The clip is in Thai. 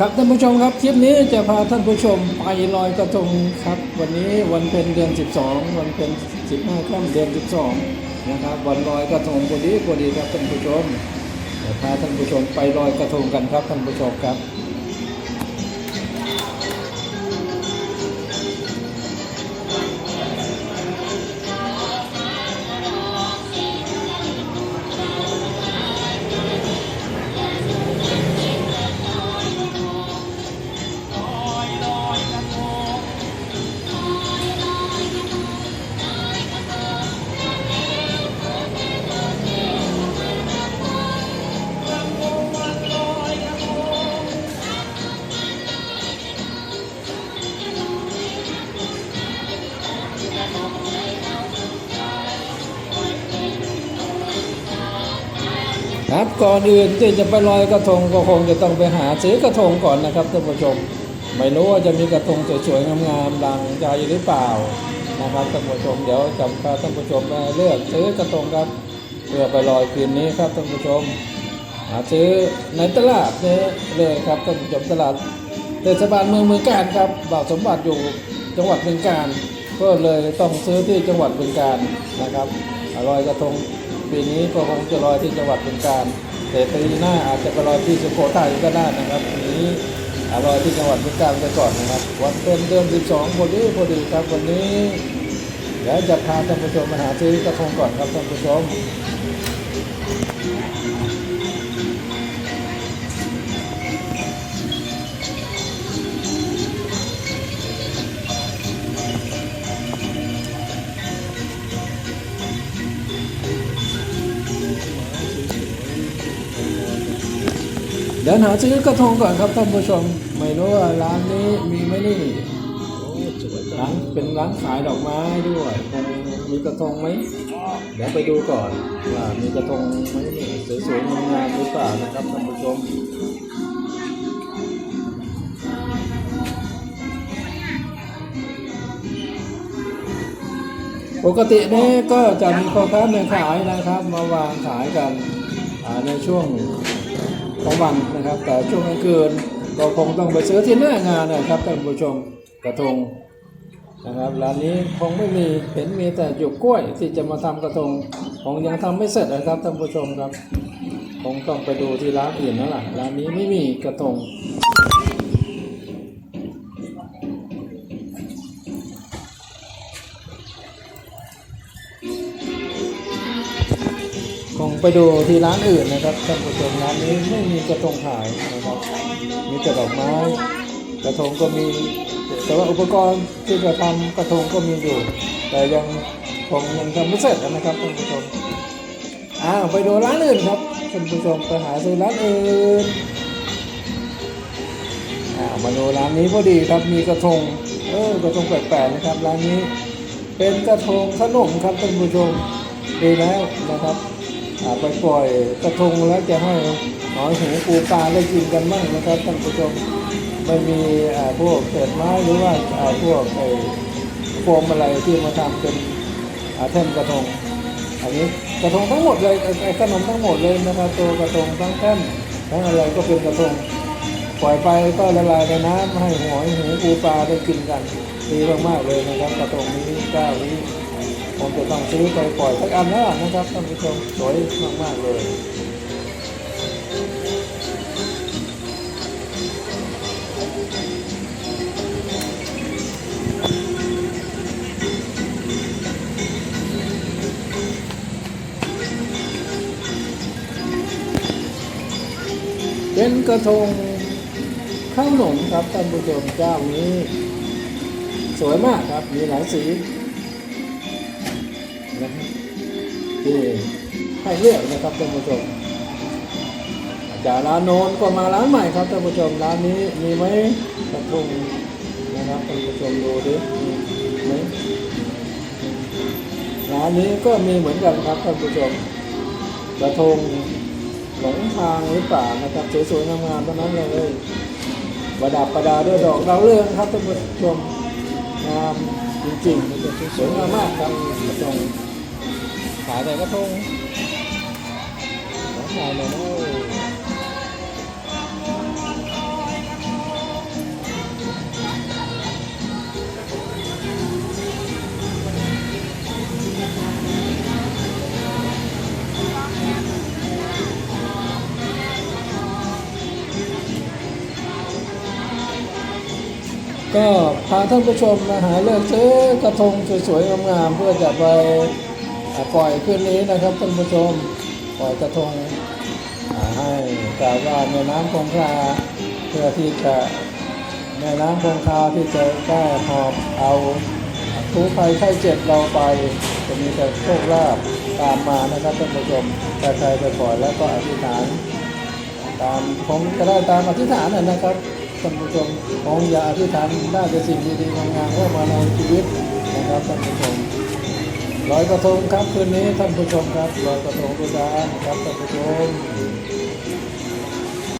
ครับท่านผู้ชมครับคลิปนี้จะพาท่านผู้ชมไปลอยกระทงครับ วันนี้วันเป็นเดือน 12 วันเป็น 15ค่ำเดือน 12 นะครับ วันลอยกระทงพอดีพอดีครับท่านผู้ชมจะพาท่านผู้ชมไปลอยกระทงกันครับท่านผู้ชมครับ ครับก่อนอื่นที่จะไปลอยกระทงก็คงจะต้องไปหาซื้อกระทงก่อนนะครับท่านผู้ชม ไม่รู้ว่าจะมีกระทงสวยๆงามๆดังใจหรือเปล่านะครับท่านผู้ชมเดี๋ยวจะพาท่านผู้ชมมาเลือกซื้อกระทงครับ เพื่อไปลอยคืนนี้ครับท่านผู้ชม หาซื้อในตลาดนี้เลยครับท่านผู้ชมตลาดเทศบาลเมืองเมืองการครับบ่าวสมบัติอยู่จังหวัดเมืองการ ก็เลยต้องซื้อที่จังหวัดเมืองการนะครับลอยกระทง ปีนี้ก็คงจะลอยที่จังหวัดเป็นการ แต่ปีหน้าอาจจะไปลอยที่สุโขทัยก็ได้นะครับปีนี้ลอยที่จังหวัดเป็นการไปก่อนนะครับ วันเป็นเดือน12พอดีพอดีครับวันนี้เดี๋ยวจะพาท่านผู้ชมมาหาซื้อกระทงก่อนครับท่านผู้ชม เดินหาซื้อกระทงก่อนครับท่านผู้ชม ไม่รู้ว่าร้านนี้มีไหมนี่ร้านเป็นร้านขายดอกไม้ด้วยคงมีกระทงไหมเดี๋ยวไปดูก่อนว่ามีกระทงไหมนี่สวยๆงามๆหรือเปล่านะครับท่านผู้ชมปกตินี้ก็จะมีพ่อค้าแม่ขายนะครับ มาวางขายกันในช่วง ของวันนะครับ แต่ช่วงกลางคืนก็คงต้องไปซื้อที่หน้างานนะครับท่านผู้ชมกระทงนะครับร้านนี้คงไม่มีเห็นมีแต่หยวกกล้วยที่จะมาทำกระทงคงยังทำไม่เสร็จนะครับท่านผู้ชมครับ คงต้องไปดูที่ร้านอื่นแล้วล่ะร้านนี้ไม่มีกระทง ไปดูที่ร้านอื่นนะครับท่านผู้ชมร้านนี้ไม่มีกระทงขายนะครับมีแต่ดอกไม้กระทงก็มี แต่ว่าอุปกรณ์ที่จะทำกระทงก็มีอยู่ แต่ยังคงยังทำไม่เสร็จนะครับท่านผู้ชมอ้าวไปดูร้านอื่นครับท่านผู้ชมไปหาซื้อร้านอื่นอ้าวมาดูร้านนี้พอดีครับมีกระทงเออกระทงแปลกๆนะครับร้านนี้ เป็นกระทงขนมครับท่านผู้ชมดีแล้วนะครับ ไปปล่อยกระทงแล้วจะให้หอยหูปูปลาได้กินกันบ้างนะครับท่านผู้ชมไม่มีพวกเศษไม้หรือว่าพวกไอ้โฟมอะไรที่มาทำเป็นแท่นกระทง อันนี้กระทงทั้งหมดเลยไอ้ไอ้ขนมทั้งหมดเลยนะครับตัวกระทงทั้งแท่นทั้งอะไรก็เป็นกระทงปล่อยไปก็ละลายในน้ำให้หอยหูปูปลาได้กินกันดีมากๆเลยนะครับกระทงนี้เจ้านี้ ผมจะต้องซื้อไปปล่อยสักอันแล้วนะครับท่านผู้ชมสวยมากๆเลยเป็นกระทงข้าวหนมครับท่านผู้ชมเจ้านี้ สวยมากครับมีหลายสี นะครับที่ให้เลือกนะครับท่านผู้ชมจากร้านโน้นก็มาร้านใหม่ครับท่านผู้ชมร้านนี้มีไหมกระทงนะครับท่านผู้ชมดูดิมีไหมร้านนี้ก็มีเหมือนกันครับท่านผู้ชมกระทงหลงทางหรือเปล่านะครับสวยๆงามๆทั้งนั้นเลยประดับประดาด้วยดอกดาวเรืองครับท่านผู้ชมงาม จริงๆสวยงามมากครับกระทงขายแต่กระทงขายเลยนะ ก็พาท่านผู้ชมมาหาเลือกซื้อกระทงสวยๆงามๆเพื่อจะไปปล่อยคืนนี้นะครับท่านผู้ชมปล่อยกระทงให้กล่าวว่าแม่น้ำคงคาเพื่อที่จะแม่น้ำคงคาที่จะได้หอบเอาทุกภัยไข้เจ็บเราไป จะมีแต่โชคลาภตามมานะครับท่านผู้ชมถ้าใครไปปล่อยแล้วก็อธิษฐานตามคงจะได้ตามอธิษฐานนะครับ ท่านผู้ชมองอย่าอธิษฐานได้แต่สิ่งดีๆงามๆเข้ามาในชีวิตนะครับท่านผู้ชมลอยกระทงครับคืนนี้ท่านผู้ชมครับลอยกระทงด้วยกันครับท่านผู้ชม